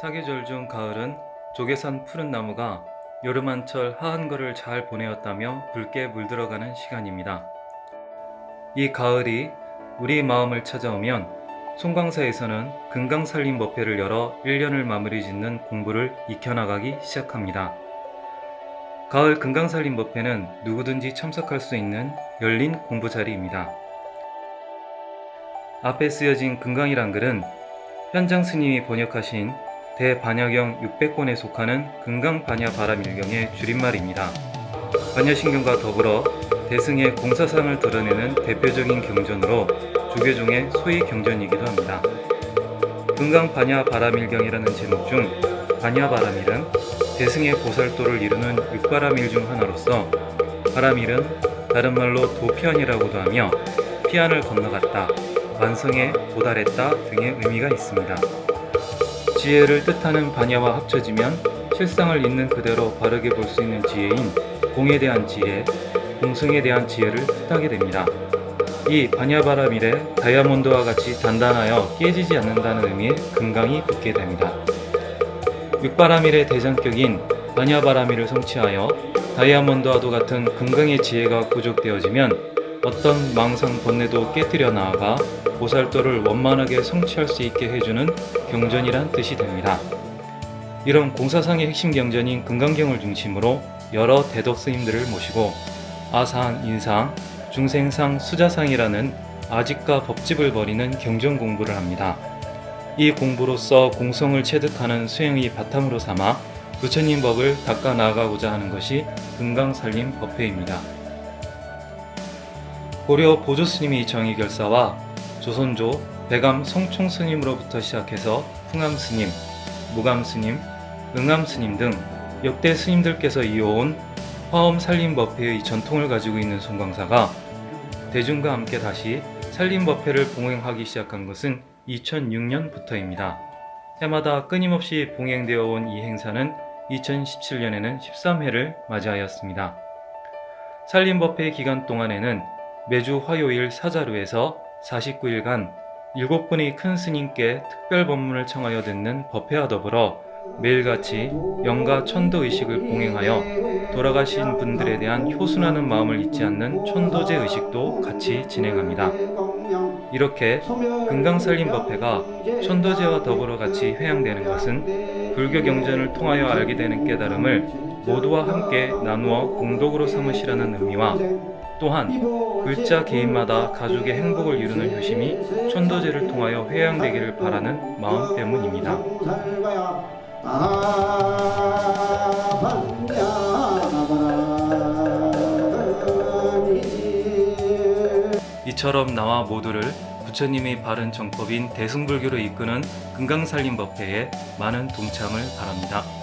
사계절 중 가을은 조개산 푸른 나무가 여름 한철 하한 거를 잘 보내었다며 붉게 물들어가는 시간입니다. 이 가을이 우리 마음을 찾아오면 송광사에서는 금강살림 법회를 열어 1년을 마무리 짓는 공부를 익혀나가기 시작합니다. 가을 금강살림 법회는 누구든지 참석할 수 있는 열린 공부 자리입니다. 앞에 쓰여진 금강이란 글은 현장 스님이 번역하신 대반야경 600권에 속하는 금강반야 바람 일경의 줄임말입니다. 반야신경과 더불어 대승의 공사상을 드러내는 대표적인 경전으로 조계종의 소위 경전이기도 합니다. 금강반야 바람일경이라는 제목 중 반야바람일은 대승의 보살도를 이루는 육바람일 중 하나로서 바람일은 다른 말로 도피안이라고도 하며 피안을 건너갔다, 완성에 도달했다 등의 의미가 있습니다. 지혜를 뜻하는 반야와 합쳐지면 실상을 있는 그대로 바르게 볼 수 있는 지혜인 공에 대한 지혜, 공승에 대한 지혜를 뜻하게 됩니다. 이 반야바라밀에 다이아몬드와 같이 단단하여 깨지지 않는다는 의미의 금강이 붙게 됩니다. 육바라밀의 대장격인 반야바라밀을 성취하여 다이아몬드와도 같은 금강의 지혜가 구족되어지면 어떤 망상 번뇌도 깨뜨려 나아가 보살도를 원만하게 성취할 수 있게 해주는 경전이란 뜻이 됩니다. 이런 공사상의 핵심 경전인 금강경을 중심으로 여러 대덕 스님들을 모시고 아상, 인상, 중생상, 수자상이라는 아직과 법집을 벌이는 경전 공부를 합니다. 이 공부로서 공성을 체득하는 수행의 바탕으로 삼아 부처님 법을 닦아 나아가고자 하는 것이 금강살림 법회입니다. 고려 보조 스님의 정의 결사와 조선조 배감 성총 스님으로부터 시작해서 흥암 스님, 무감 스님, 응암 스님 등 역대 스님들께서 이어온 화엄 살림 법회의 전통을 가지고 있는 송광사가 대중과 함께 다시 살림 법회를 봉행하기 시작한 것은 2006년부터입니다. 해마다 끊임없이 봉행되어 온 이 행사는 2017년에는 13회를 맞이하였습니다. 살림법회 기간 동안에는 매주 화요일 사자루에서 49일간 7분의 큰 스님께 특별 법문을 청하여 듣는 법회와 더불어 매일같이 영가 천도 의식을 봉행하여 돌아가신 분들에 대한 효순하는 마음을 잊지 않는 천도제 의식도 같이 진행합니다. 이렇게 금강살림 법회가 천도제와 더불어 같이 회양되는 것은 불교 경전을 통하여 알게 되는 깨달음을 모두와 함께 나누어 공덕으로 삼으시라는 의미와 또한 글자 개인마다 가족의 행복을 이루는 효심이 천도제를 통하여 회양되기를 바라는 마음 때문입니다. 이처럼 나와 모두를 부처님의 바른 정법인 대승불교로 이끄는 금강살림 법회에 많은 동참을 바랍니다.